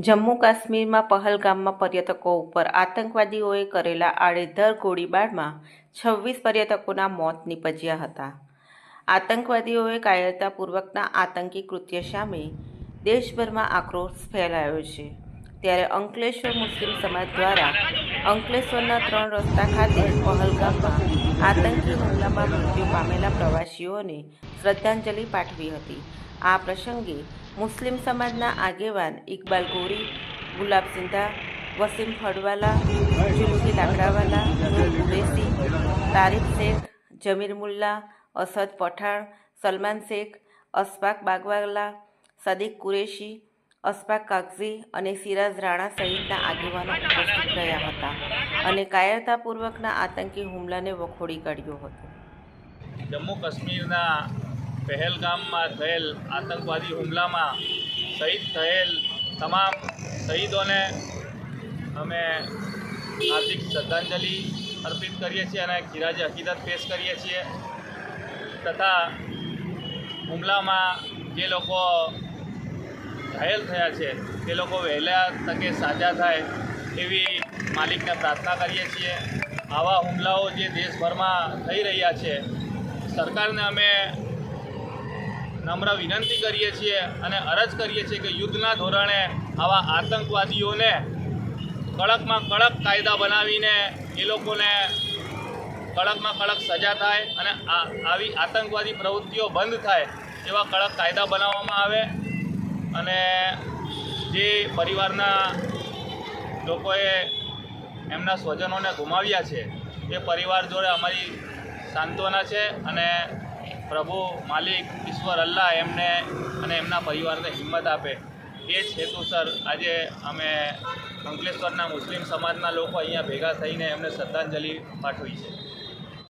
જમ્મુ કાશ્મીરમાં પહલગામમાં પર્યટકો ઉપર આતંકવાદીઓએ કરેલા આડેધર ગોળીબારમાં છવ્વીસ પર્યટકોના મોત નીપજ્યા હતા. આતંકવાદીઓએ કાયરતાપૂર્વકના આતંકી કૃત્ય સામે દેશભરમાં આક્રોશ ફેલાયો છે. ત્યારે અંકલેશ્વર મુસ્લિમ સમાજ દ્વારા અંકલેશ્વરના ત્રણ રસ્તા ખાતે પહલગામમાં આતંકી હુમલામાં મૃત્યુ પામેલા પ્રવાસીઓને શ્રદ્ધાંજલિ પાઠવી હતી. આ પ્રસંગે મુસ્લિમ સમાજના આગેવાન ઇકબાલ ગોરી, ગુલાબ સિંધા, વસીમ ફડવાલા જુલ્ફી લાકડાવાલા કુરેશી તારીફ શેખ, જમીર મુલ્લા, અસદ પઠાણ, સલમાન શેખ અશફાક બાગવાલા, સદીક કુરેશી અશફાક કાગઝી અને સિરાજ રાણા સહિતના આગેવાનો ઉપસ્થિત રહ્યા હતા અને કાયરતાપૂર્વકના આતંકી હુમલાને વખોડી કાઢ્યો હતો. જમ્મુ કાશ્મીરના પહેલગામમાં થયેલ આતંકવાદી હુમલામાં શહીદ થયેલ તમામ શહીદોને અમે હાર્દિક શ્રદ્ધાંજલિ અર્પિત કરીએ છીએ અને ખીરાજ હકીકત પેશ કરીએ છીએ. તથા હુમલામાં જે લોકો ઘાયલ થયા છે તે લોકો વહેલા તકે સાજા થાય એવી માલિકને પ્રાર્થના કરીએ છીએ. આવા હુમલાઓ જે દેશભરમાં થઈ રહ્યા છે, સરકારને અમે નમ્ર વિનંતી કરીએ છીએ અને અરજ કરીએ છીએ કે યુદ્ધના ધોરણે આવા આતંકવાદીઓને કડકમાં કડક કાયદા બનાવીને એ લોકોને કડકમાં કડક સજા થાય અને આવી આતંકવાદી પ્રવૃત્તિઓ બંધ થાય એવા કડક કાયદા બનાવવામાં આવે અને જે પરિવારના લોકોએ એમના સ્વજનોને ગુમાવ્યા છે એ પરિવાર જોડે અમારી સાંત્વના છે અને પ્રભુ, માલિક, ઈશ્વર, અલ્લાહ એમને અને એમના પરિવારને હિંમત આપે. એ જ હેતુસર આજે અમે અંકલેશ્વરના મુસ્લિમ સમાજના લોકો અહીંયા ભેગા થઈને એમને શ્રદ્ધાંજલિ પાઠવી છે.